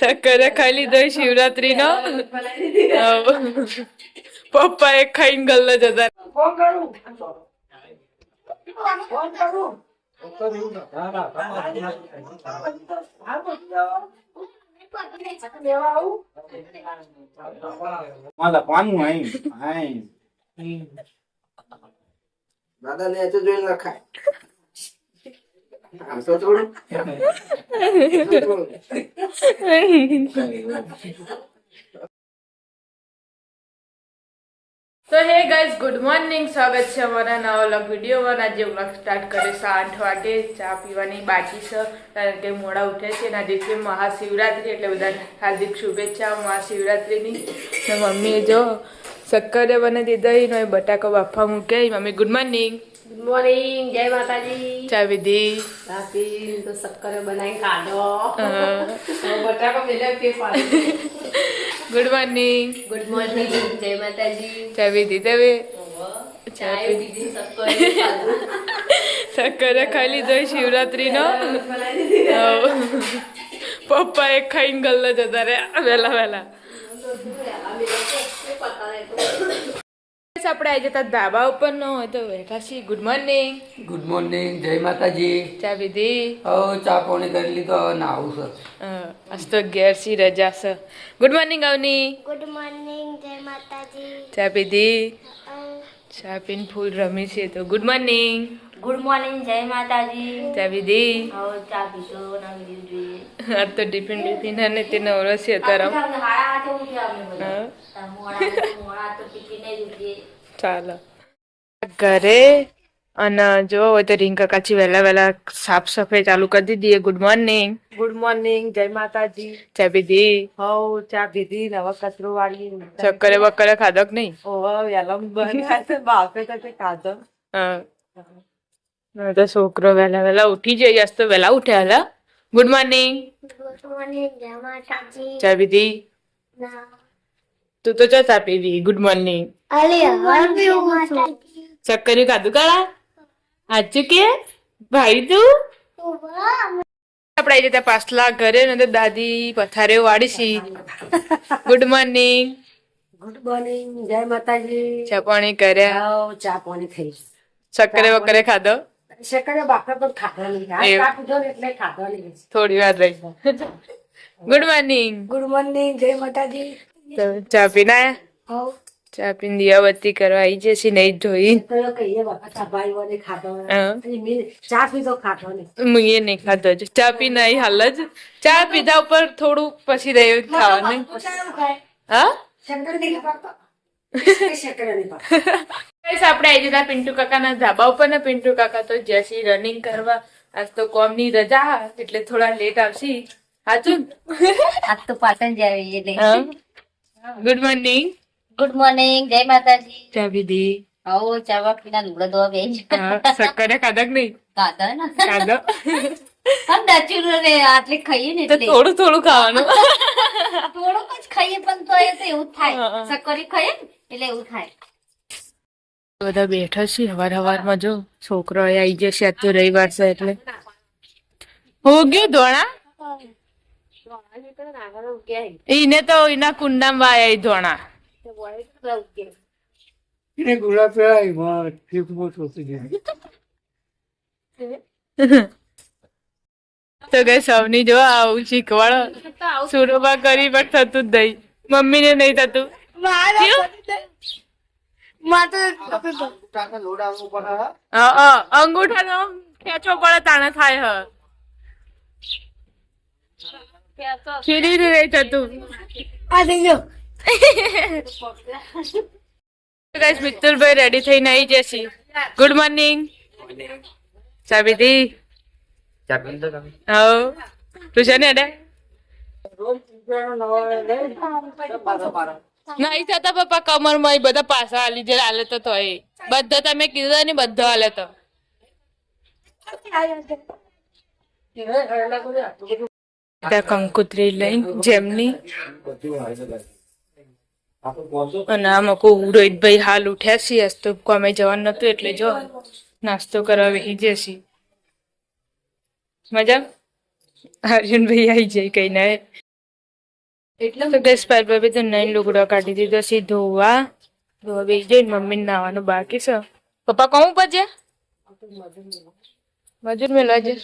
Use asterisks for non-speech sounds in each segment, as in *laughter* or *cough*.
ચક્કરે ખાઈ લીધો શિવરાત્રી નો *laughs* પપ્પા એ ખાઈ ગલ્લો જતા. દાદા ને જોઈ નખાય. તો હે ગાઈઝ ગુડ મોર્નિંગ સ્વાગત છે અમારા નવા વ્લોગ વિડીયોમાં. આજે વ્લોગ સ્ટાર્ટ કરે છે આઠ વાગે ચા પીવાની બાકી છે. કારણ કે મોડા ઉઠે છે અને આજે છે મહાશિવરાત્રી, એટલે બધાને હાર્દિક શુભેચ્છા મહાશિવરાત્રિની. મમ્મીએ જો શક્કરે બને દીધા નો બટાકો બાફા મૂક્યા. Mummy good morning good morning જય માતાજી. ચા વિધિ રાતી તો શક્કરે બનાવી કાઢો બટાકો પેલા પે ગુડ મોર્નિંગ ગુડ મોર્નિંગ જય માતાજી. ચા વિધિ તમે? શક્કર ખાઈ લીધો શિવરાત્રીનો. પપ્પા એ ખાઈને ગલ્લો જતા રહ્યા. વહેલા વહેલા. આપણે આવી જતા ધાબા ઉપર ન હોય તો બેઠા ગુડ મોર્નિંગ ગુડ મોર્નિંગ જય માતાજી. ચા પીધી? હવે ચા પાણી કરી લીધો. હવે નાવું છે. આજ તો ઘેર સી રજા છે. Good morning Avni good morning જય માતાજી. ચા પીધી? ચા પીને ફૂલ રમી છે તો. ગુડ મોર્નિંગ ગુડ મોર્નિંગ જય માતાજી ચા પીધી હવે ચા પીશો ના પીધું જોઈએ આજ તો ટિફિન ટિફિન અને તે નવરો છે અત્યારે હાડા હાથે ઉઠી આવને બધા. હા. મોડા મોડા તો ટિફિન જ ઉઠીએ. ચાલો. ઘરે અને જો હોય તો રિંકા કાચી વહેલા વહેલા સાફ સફાઈ ચાલુ કરી દીધી ગુડ મોર્નિંગ ગુડ મોર્નિંગ જય માતાજી ચા પીધી હવ ચા પીધી નવા કચરો વાળી. ચક્કરે બક્કરે ખાધો કે નહીં? ઓ વેલમ બનાવે તો તે ખાધો. હા. તો છોકરો વહેલા વહેલા ઉઠી જાય આજ તો વહેલા ઉઠ્યા હલા ગુડ મોર્નિંગ ગુડ મોર્નિંગ જય માતાજી. ચા પીધી? તું તો ચા ચા પીવી ગુડ મોર્નિંગ ચક્કરી ખાધું કાળા? હાચું કે? ભાઈ તું? આપડા આપણે જતા પાછલા ઘરે ને તો દાદી પથારીઓ વાળી છી. ગુડ મોર્નિંગ ગુડ મોર્નિંગ જય માતાજી. ચા પાણી કર્યા? ચા પાણી થઈ. ચક્કરે વકરે ખાધો? થોડી વાર રહી ગુડ મોર્નિંગ ગુડ મોર્નિંગ જય માતાજી. ચા પીના? ચા પીને દિયાબત્તી કરવા આવી જશે નહીં બાપા ચા પીધો ખાધો નહીં મુએ નહીં ખાધો જ ચા પી નહીં હાલ જ. ચા પીધા ઉપર થોડું પછી રહ્યું ખાવાનું. હા? આપણે આવી જતા પિન્ટુ કાકાના ધાબા ઉપર ને પિન્ટુ કાકા તો જશે રનિંગ કરવા આજ તો કોમની રજા એટલે થોડા લેટ આવશે. સાચું આજ તો પાટણ જ એટલે ગુડ મોર્નિંગ ગુડ મોર્નિંગ જય માતાજી. જય પીધી? આવો ચાવા પીના લુગડા ધોવા બે સક્કરે કાદક નહીં? ખાધા ના. ખાધો? આમ દાચુર રે આટલે ખાઈએ ને તો એટલે. થોડું થોડું ખાવાનું. થોડુંક જ ખાઈએ પણ તો એ એવું. થાય. સક્કરી ખાઈએ ને? એટલે એવું થાય. બધા બેઠા છે હવાર હવારમાં જો છોકરો આવી જશે આજ તો રવિવાર છે એટલે. હો ગયો ધોણા? એને તો એના કુંડામાં વાયા ધોણા. એને ગુલાબ પેલા મોટું થઈ જાય તો ગઈ સૌની જો આવું શીખવાડો. સુરોબા કરી પણ થતું જ નહીં. મમ્મીને નહીં થતું. ટાકા નો ખેંચવો પડે તાણે થાય હ. ફીરી નહીં થતું ગાઈસ મિત્તુલભાઈ રેડી થઈને આવી જશે ગુડ મોર્નિંગ ચા તો હવ. તું છે ને નહીં થતા પપ્પા, કમરમાં માં બધા પાછા હાલી જે હાલે તો એ બધા તમે કીધું ને બધા હાલે તો. કંકુત્રી લઈને જેમની અને આમ કો રોહિતભાઈ હાલ ઉઠ્યા છીએ, આજ તો કોમે જવાનું નતું એટલે જો નાસ્તો કરવા બેસી જશે મજા અર્જુનભાઈ આવી જાય કઈ ના. તો ગેસ પાઇપ ભાભી તો નઈ લુગડો કાઢી દીધો છે ધોવા ધોવા બેસી જઈને મમ્મીને નાવાનું બાકી છે. પપ્પા કોણ ઉપર છે? મજૂર મેળવા છે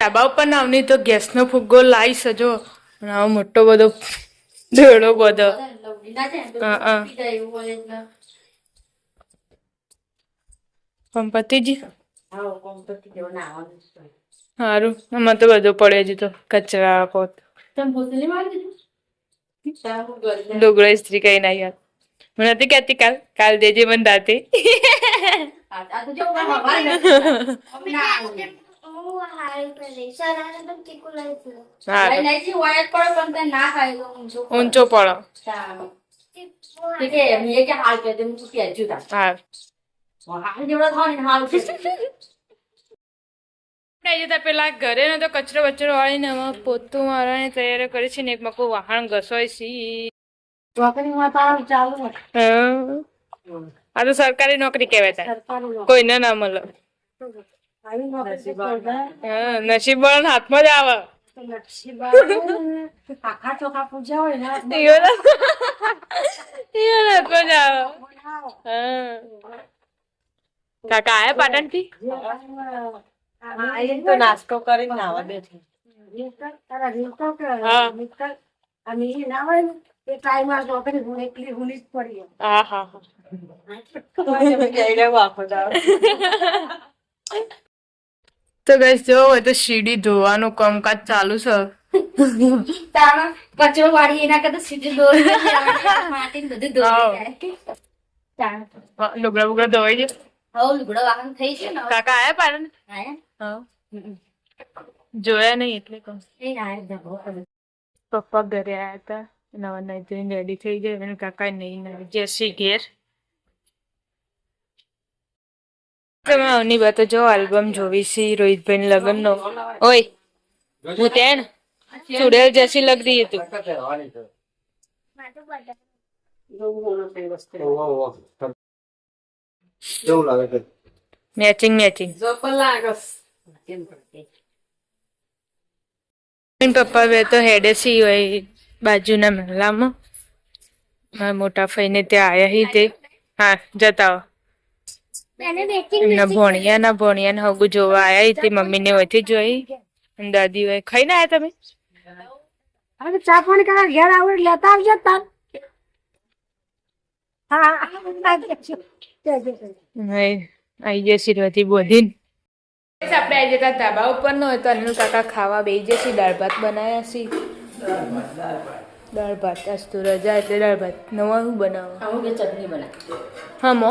ડાબા ઉપર નાવની તો ગેસનો ફુગ્ગો લાવી સજો. આવો મોટો બધો દોડો બધો. હા હા. પંપતિજી? સારું આમાં તો બધું પડે જ તો. કચરા પોત. ડોગરો ઇસ્ત્રી કઈ ના યાર હું નથી કહેતી કાલ કાલ દેજે મને રાતે હું હારી પેલી હાલ જેવડો થાય ચીકુ જતા પેલા ઘરે ને તો કચરો બચરો વાળીને હવે પોતું મારવાની તૈયારી કરી છે ને એક મકું વાહણ ઘસોય છે. હા. આ તો સરકારી નોકરી કહેવાય તાર. કોઈને ના મળે. હા, નસીબ વાળાના હાથમાં જ આવે. આખા ચોખા પૂજા હોય ને ઈયોના ઈયોના હાથમાં જ આવે. કાકા આયા પાટણથી તો નાસ્તો કરીને નાવા બેઠી. તો હુની જ પડી હા હા હા. તો સીડી ધોવાનું કામકાજ ચાલુ છે. કચરો વાળી એના કરતા સીડી માટી બધું જાય. હા, લુગડા બુગડા ધોવાઈ છે હવે લુગડો વાહન થઈ છે કાકા આયા પાડે આયા? હા. જોયા નહીં એટલે કહું. પપ્પા ઘરે આયા હતા. નવા નાઈ ધોઈને રેડી થઈ ગયા અને કાકા નહીં ના જેસી ઘેર. તમે આવની વાત જો આલ્બમ જોવી છે રોહિતભાઈ લગ્ન નો ઓય હું તેણ ચુડેલ જેસી લગ રહી તું મેચિંગ મેચિંગ કેવું લાગસ મેચિંગ મેચિંગ પપ્પા બે તો હેડે સી હોય બાજુના મહેલામાં મારા મોટા ફઈને ત્યાં આયા હી તે. હા જતા આવો. એમના ભોણિયા ના ભોણિયા ને હગુ જોવા આયા હી તે મમ્મી ને હોયથી જોઈ. દાદી હોય ખાઈ ના આયા તમે? ચા પાણી કરા ઘેર આવે લેતા આવજો તાર હા આઈ જશે રથી બોધીન. આપણે આજે જતા ધાબા ઉપર હોય તો અનિલ કાકા ખાવા બેસી જશે દાળ ભાત બનાવ્યા છે. દાળ ભાત આજ તો રજા એટલે દાળ ભાત. નવા શું બનાવો? અમુક એ ચટણી બનાવી. હા મો.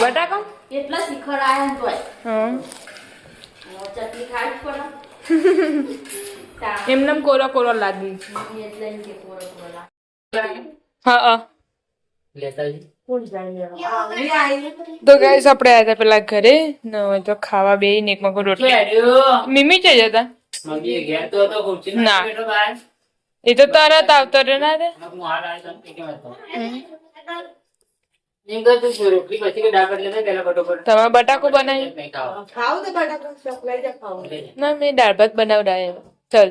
બટાકા. એટલા શિખર આયા તો હા. ચટણી ખાવી પડે. *laughs* એમને કોરો કોરો લાગી. એટલે કે કોરો કોરો હા હા. લેતા તો ગાઈસ આપણે આવ્યા હતા પેલા ઘરે. ન હોય તો ખાવા બે ને એક મગો રોટલી. મિમી છે જતા? ના. એ તો તરત આવતો રહ્યો ના રે. તમે બટાકું બનાવી. નહીં ખાવા. ખાવ તો બટાકા શોખ લઈ જા ખાવ ના મેં દાળ ભાત બનાવડાય. ચાલ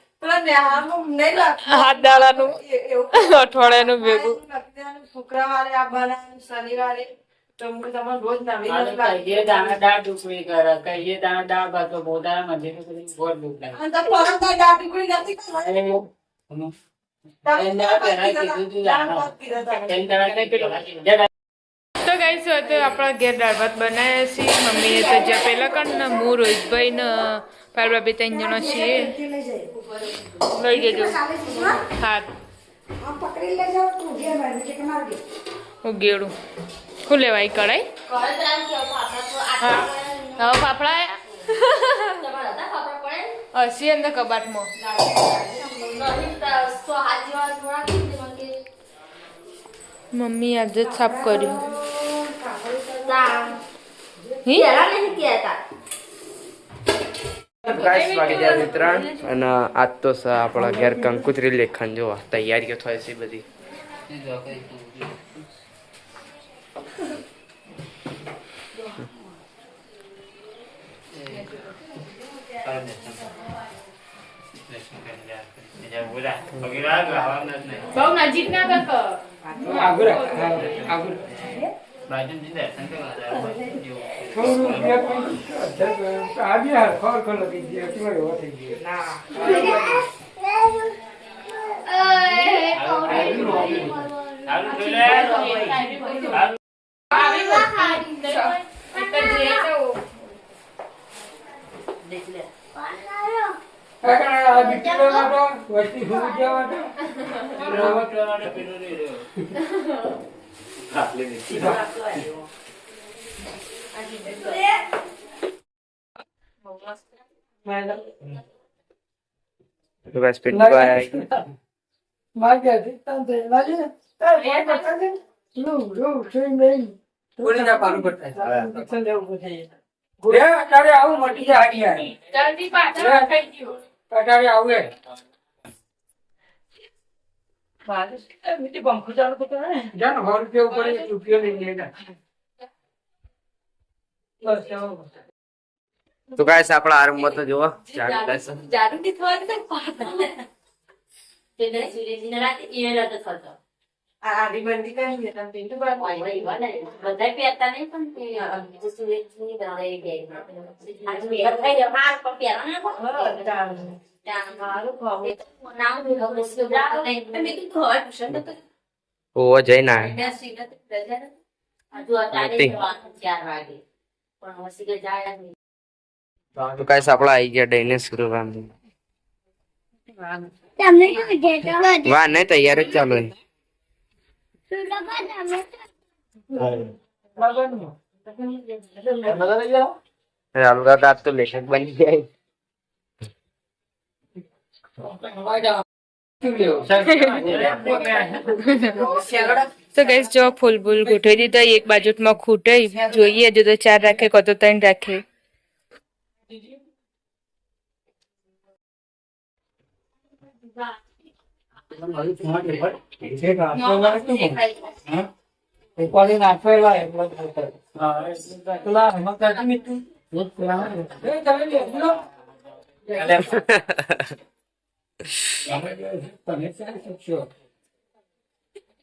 હાથ દાડાનું. અઠવાડિયાનું ભેગું. શુક્રવારે શનિવારે. તો ગાઈસ તો આપણા ઘેર દાળ ભાત બનાવ્યા છીએ. મમ્મીએ તો જ્યાં પેલા કણ ને હું રોહિતભાઈ ને પારબાબી ત્રણ જણા છીએ લઈ જજો હા આમ પકડી લેજો તું ઘેર બાંધી દે કે માર ઘેર. હું ગેડું શું લેવાય કઢાઈ હવે ફાફડા આવ્યા? હસી અંદર કબાટમાં મમ્મી આજે જ સાફ કર્યું હી? ગાઈસ વાગી જાય ત્રણ. અને આજ તો આપણા ઘેર કંકુત્રી લેખન જોવા. તૈયારીઓ થાય છે બધી. આગળ આગળ થોડું આવ્યા ખર ખર લગી ગયા કેવા એવા થઈ ગયા કાકા આ બીટીલો નાટો વસ્તી ભૂલી ગયા નાટો ને કરતા આવું મટી જાય આડિયા જલ્દી પાછળ થઈ ગયું તારે આવું એ જાનો ઘર કે ઉપર રૂપિયો લઈ આવો તો ગાઈસ આપણા આરંભમાં તો જોવા ચાલુ થશે જાગૃતિ થવાની તો પાતા તેને સુરેશજીને રાતે ઈમેલ હતો થતો. આડી બંધી કરી દે તમે પિન્ટુ બા બધા પહેરતા નહીં પણ તે બનાવે એ ગેમ આજે મેળ થઈ ગયો. માર પણ પહેરો ને તો હજુ અત્યારે ચાર વાગે. પણ હસી કે જાય નહીં. તો ગાઈસ આપણા આવી ગયા ડાયનેસ ગ્રુપ આમ તમને શું કહેતો વાહ નહીં તૈયારી જ ચાલુ. કાકા આજ તો લેખક બની જાય તો ગઈસ જો ફૂલ ફૂલ ગોઠવી દીધા એક બાજુમાં ખૂટાઈ જોઈએ જો તો ચાર રાખે કો તો ત્રણ રાખે. ઉપાડી *laughs*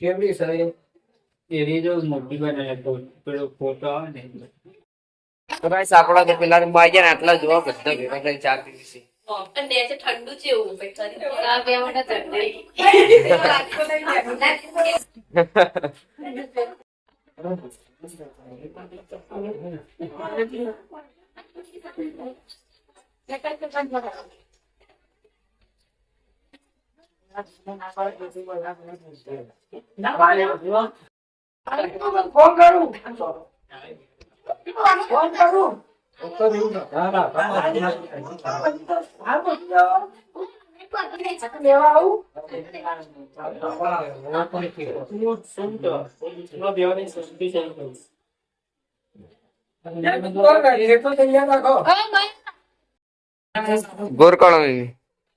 કેવડી સરે એરી જો મોટી બનાવે તો પેલો ફોટો આવે ને તો ભાઈ આપણા તો પેલા રૂમમાં આવી ગયા ને આટલા જોવા બધા ભેગા થઈ ચા છે છે ઠંડુ છે એવું ઠંડી ફોન કરું ફોન કરું ના ના લેવા આવું ગોર કોણ મમ્મી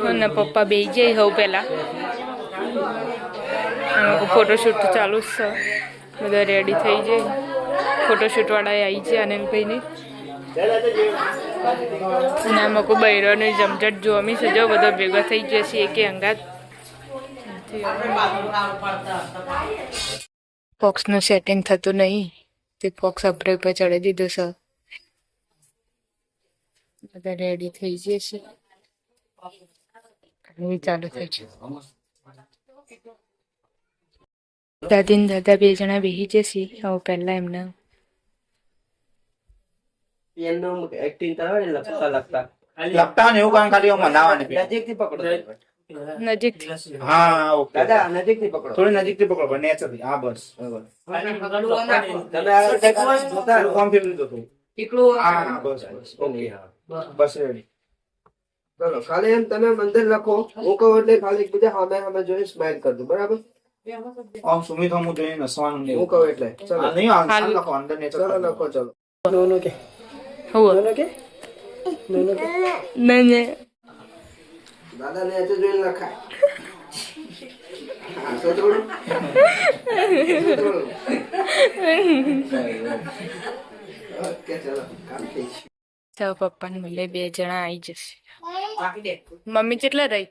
અને પપ્પા બે જઈ હોઉં પહેલાં. ફોટોશૂટ ચાલુ જ છે. બધા રેડી થઈ જાય. ફોટોશૂટવાળા આવી છે, અનિલભાઈની. અને આમાં બૈરોની જમઝટ જોવા છે. જો બધો ભેગો થઈ જશે એકે અંગાત. ફોક્સનું સેટિંગ થતું નહીં. તે ફોક્સ અપરે ઉપર ચડી દીધું છે. બધા રેડી થઈ જશે એ ચાલુ થઈ છે. દાદી ને દાદા બે જણા બેસી જશે હવે પહેલા એમને. એમનું એક્ટિંગ કરે ને લગતા લગતા લગતા ને એવું કામ ખાલી મનાવવાની નજીકથી પકડો નજીક હા ઓકે. દાદા નજીકથી પકડો. થોડી નજીકથી પકડો પણ નેચરલી હા બસ તમે આ કંઈક જોતા રહો. કોમ ફેરવી દો થોડું. હા હા, બસ બસ. ઓકે બસ. રેડી ચલો ખાલી એમ તમે મંદિર લખો. હું કહું એટલે ખાલી એકબીજા સામે સામે જોઈ સ્માઈલ કરજો બરાબર? આમ સુમિત હું જોઈને નસવાનું નહીં. હું કહું એટલે. ચલો. નહીં લખો અંદર નેચર ચલો લખો. ચલો. કે? નહીં નહીં. દાદા ને એટલે લખાય. *laughs* ઓકે ચલો કામ થઈ ગયું. તો પપ્પાને મળે બે જણા આવી જશે. મમ્મી કેટલા રહી?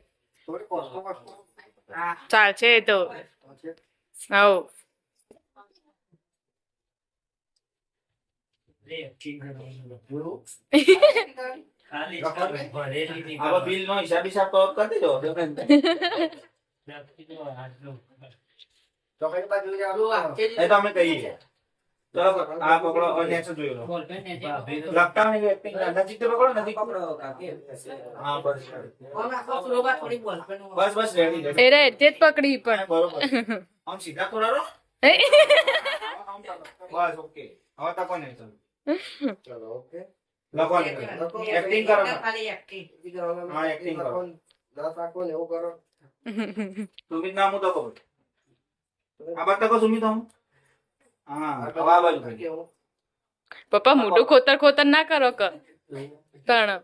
ચાલશે એ તો. આવો. બિલ. નો હિસાબ હિસાબ કરી દેજો. ચોકડી બાજુ એ તો અમે કહીએ. આ પકડો અને જોઈ લો. નજીકથી પકડો. નજીક હા બસ. બસ. બસ રેડી એ રે તે જ પકડી પણ. બરોબર. આમ સીધા થોડા રહો. બસ ઓકે હવે તકો નહીં *laughs* ચાલો ઓકે લખો એક્ટિંગ કરો ને. બીજા હા, કરો. ને. એવું કરો. *laughs* સુમિત નામ હું તકો આ બાદ તકો સુમિત હું પપ્પા મોટું ખોતર ખોતર ના કરો કર પણ.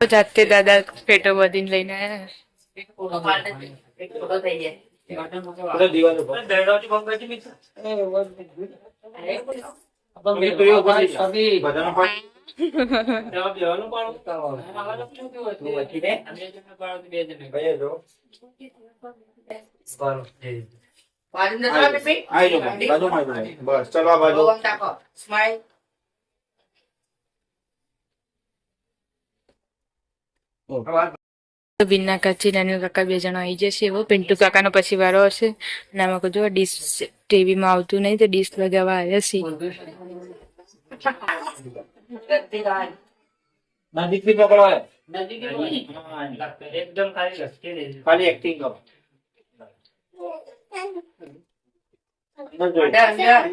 જાતે દાદા પેટો બધીને લઈને આવ્યા બધા દિવાલ ઉપર સુમિત તું એ ઉપર થઈ જા. બધાનો હોય. ભાઈ જો આઈ જાઓ, બાજુમાં આઈ જાઓ. બસ ચલો આ બાજુ વિના કાચી નાની કાકા બે જણા આવી જશે એવો પિન્ટુ કાકાનો પછી વારો હશે અને આમાં જો ડીશ ટીવીમાં આવતું નહીં તો ડીશ લગાવવા આવ્યા છે નજીકથી પકડો. એકદમ ખાલી લટકી ખાલી એક્ટિંગ કરો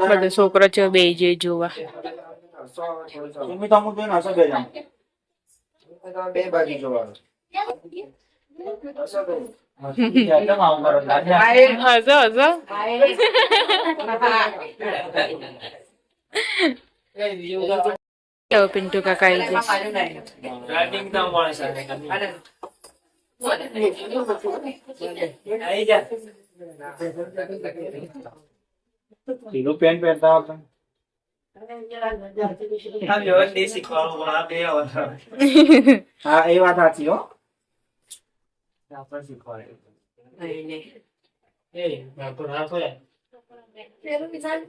બધો છોકરો છે બે જે જોવા. બે બાજુ જોવાનું *laughs* કરો. દાદા. હસો હસો તો પિન્ટુ કાકા આવી જશે રાઇટિંગ તો મળે છે આઈ જા પેલું પેન પહેરતા હતા આ વ્યવસ્થિત શીખવાનું આ બે આવતા હા એ વાત સાચી હો આપણે શીખવાડે એ બાપુ રાખો યાર.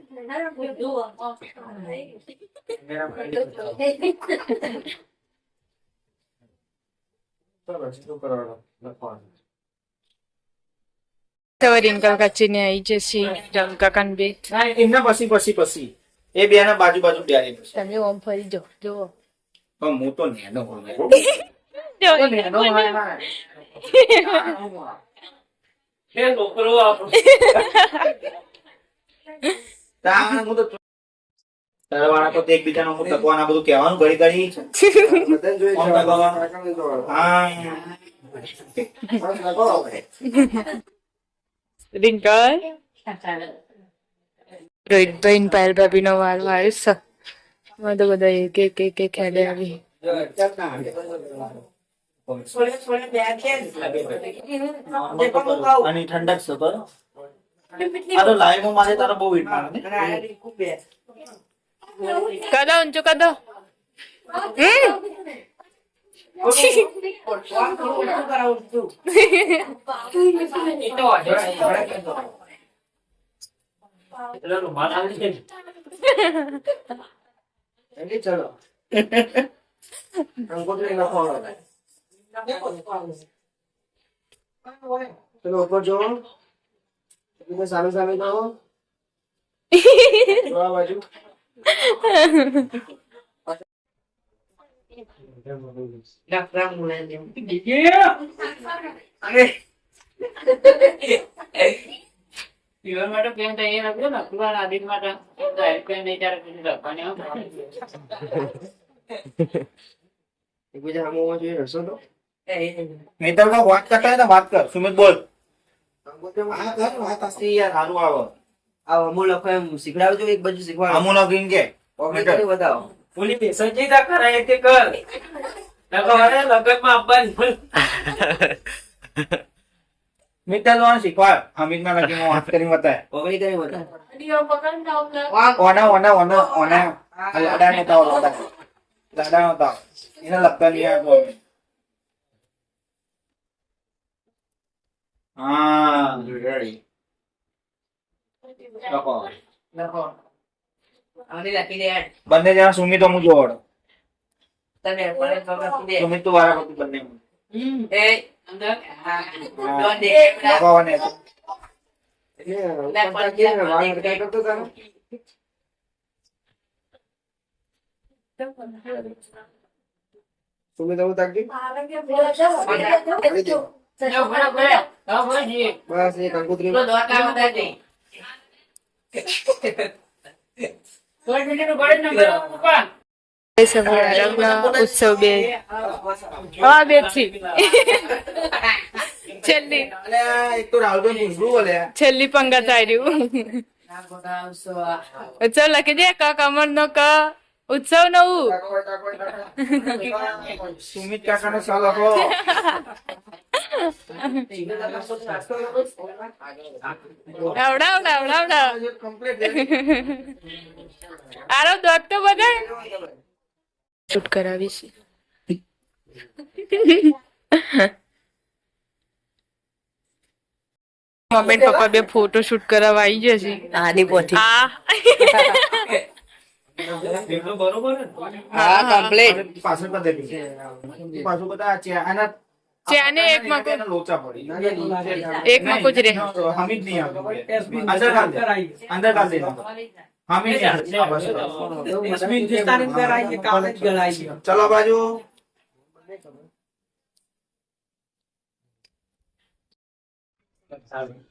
ચલો સીધું કરવાનો લખવાનું તો રિંકલ કાચી ને આવી જશે રંગ કાકા બે ના એમને પછી પછી પછી એ બે ના બાજુ બાજુ બેરી પછી તમે ઓમ ફરી જાઓ જુઓ પણ હું તો નેનો હોઉં. જો, નેનો હોય ના. એ છોકરો આપણો તાણ હું તો તારાવાળા તો એકબીજાનો હું તકવાના બધું કહેવાનું ઘડી ઘડી બધાને જોઈ કોણ જવાનું. લગાવવાનું? કાકાને જોવાનું. હા રિંકલ રોહિતભાઈ પાયલ ભાભી નો વારો આવ્યો છે માં તો બધા એક એક એક એક હેડે આવી અને ઠંડક છે બરો આ તો લાઈવમાં મારે તારો બહુ વીટ મારે. ને કદો ઊંચો કદો. ચલો ઉપર જો એટલે સામે સામે બાજુ. પીવા માટે પેન તો અહીંયા રાખ્યો ને પીવા માટે. પેન પેન નહીં ત્યારે પેલી રાખવાની હો. એકબીજા સામે હોવા જોઈએ તો. મિત્ર કો વાત કરતા હોય ને વાત કર. સુમિત બોલ. હા કર આ અમૂલ લખો એમ એક બાજુ શીખવાડો અમુનો ગ્રીન કે ઓકે બતાવો લો શીખવાડ અમિત વાત કરી બતાય લાડા લાડા એને લગતા નહીં આ તો હા રેડી લખો લખો આની લખી દે બંને જણા સુમિત હું જોડ તને પણ તો લખી દે સુમિત તું વારા કરતું બંને એ અંદર હા. ડોન દે લખો અને તમે તો તાકી જો ભલે ભલે હા ભલે જી બસ એ કંકુત્રી ઉત્સવ બે. હા બે છેલ્લી. છેલ્લી પંગત આવ્યું ઉત્સવ. લખી દે ક કમર નો ક. ઉત્સવ નવું. સુમિત કાકા નો સાલ આપો આવડાવ આવડાવ આરો દોત તો બધા શૂટ કરાવીશ. મમ્મી પપ્પા બે ફોટો શૂટ કરાવવા આવી જશે આની પોઠી આ. હા કમ્પ્લીટ પાછળ પદ્ધતિ પાછું બધા છે આના ચાને એક માં લોચા પડી એક માં કુછ રે હમીદ નહીં આવતું અંદર કાઢ દે અંદર કાઢ દે હમીદ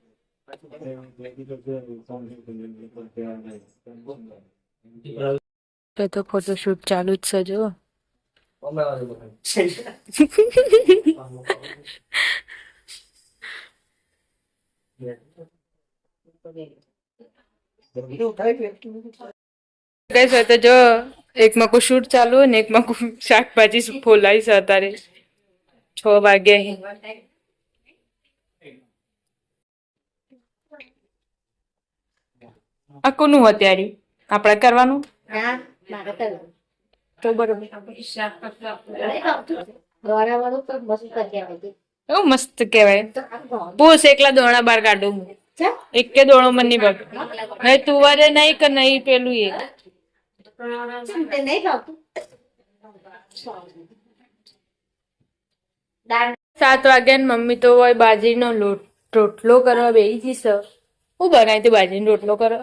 તો તો ફોટો શૂટ ચાલુ જ છે જો. તો જો, એક માં કોઈ શૂટ ચાલુ ને એક માં કોઈ શાકભાજી ફોલાઈ છે અત્યારે. છ વાગ્યા આ કોનું અત્યારે આપણે કરવાનું? તો બરોબર. એવું મસ્ત કહેવાય. પૂછ એકલા દોણા બાર કાઢું એક કે દોણો મને નહીં બગ નહીં તુવારે નહીં કે નહીં પેલું એ સાત વાગ્યા ને મમ્મી તો હોય બાજરીનો લોટ રોટલો કરવા બેસી છે હું બનાવી તી બાજરીનો રોટલો કરો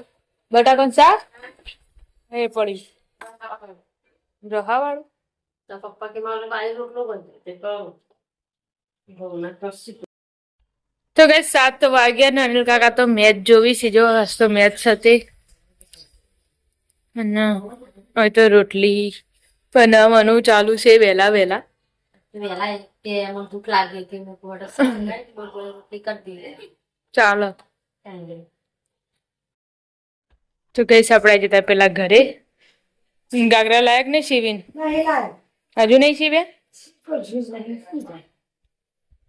બટાકાનું શાક? એ પડી. રહા વાળું તો પપ્પા કે મારે બાજુ રોટલો બનતો તો ઘઉંના કશું તો ગઈ સાત વાગ્યા ને અનિલ કાકા તો મેચ જોવી છે જો તો મેચ હતી. અને હવે તો રોટલી બનાવવાનું ચાલુ છે વહેલા વહેલા. વહેલા કે એમાં ભૂખ લાગે કે મેં કોડો સંગાઈ બોલ બોલ રોટલી કરી દીધી ચાલો ચાલે. તો ગઈ આપણે જતા પેલા ઘરે ગાગરા લાયક ને શિવિન હજુ નહીં શિવે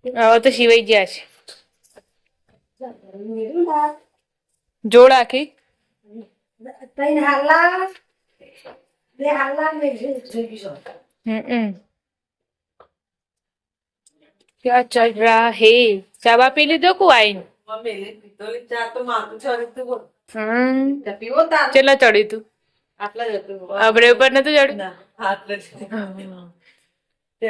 હવે તો શિવાઈ ગયા છે જોડ આખી हम्म क्या चल रहा है चाबा पी લીધો કુ આઈન મમ્મી પિત્તોલી ચા તો માથું ચડ્યું તું બોલ હમ ચા તાર ચડ્યું તું? હતું. ઉપર નતું ચડ્યું? તે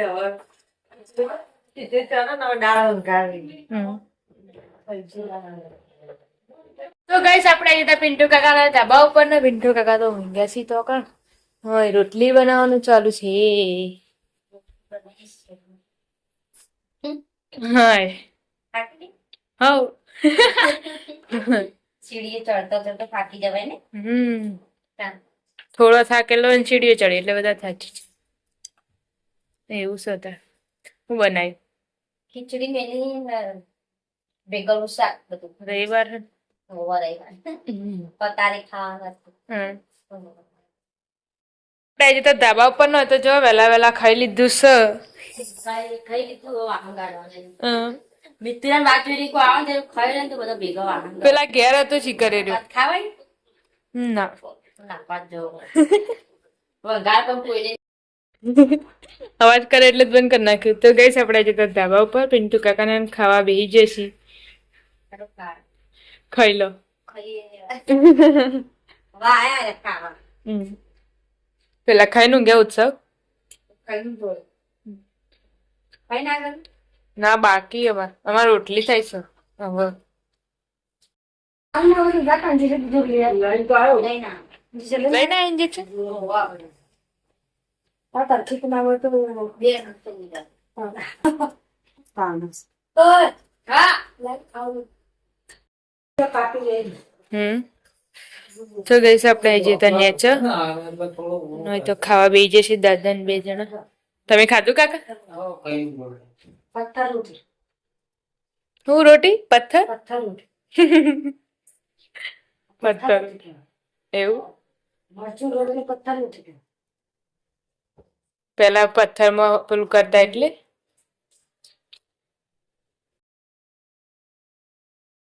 ગઈસ આપણે જતા પિન્ટુ કાકા ના ધાબા ઉપર ને પિન્ટુ કાકા તો ઊંઘ્યા છી તો કણ હોય રોટલી બનાવવાનું ચાલુ છે. હાય. થાકી? સીડીએ ચડતા ચડતો થાકી જવાય ને? હમ. થોડો થાકેલો ને ચીડીઓ ચડી એટલે બધા થાકી જાય. એવું છે તાર હું બનાવ્યું? ખીચડી મેલી ભેગલું શાક બધું. રવિવાર હે. હોવા રવિવાર. પતારે ખાવાના આજે તો ધાબા ઉપર ન તો જો વેલા વેલા ખાઈ લીધું છે. ખાઈ લીધું વાહન ગાળવાનું હમ. મિત્રાન જોઈ કોઈ આવે તે ખાઈ તો બધા ભેગા વાળા પેલા ઘેર હતો શિકરે રહ્યો ખાવાય? ના. ના જ જો વગાર પણ કોઈ અવાજ કરે એટલે જ બંધ કરી નાખ્યું. તો ગઈશ આપણે જતા તો ધાબા ઉપર પિન્ટુ કાકાને ખાવા બેસી જશી ખાઈ લો. *laughs* પેલા ખાઈ નું ગયા ઉત્સવ? ખાઈ ના ના બાકી હવે. અમારે રોટલી થાય છે. હવે. લઈને તો આવ્યો. લઈ ના લઈને આ ઇન્જેક્શન બે હમ. તો ગઈશ આપણે જે તન્યા છે. નહીં તો ખાવા બે જશે દાદા ને બે જણા. તમે ખાધું કાકા? પથ્થર રોટી. હું રોટી? પથ્થર? પથ્થર રોટી. *laughs* પથ્થર. એવું? મરચું રોટી પથ્થર રોટી પેલા પથ્થરમાં પેલું કરતા એટલે?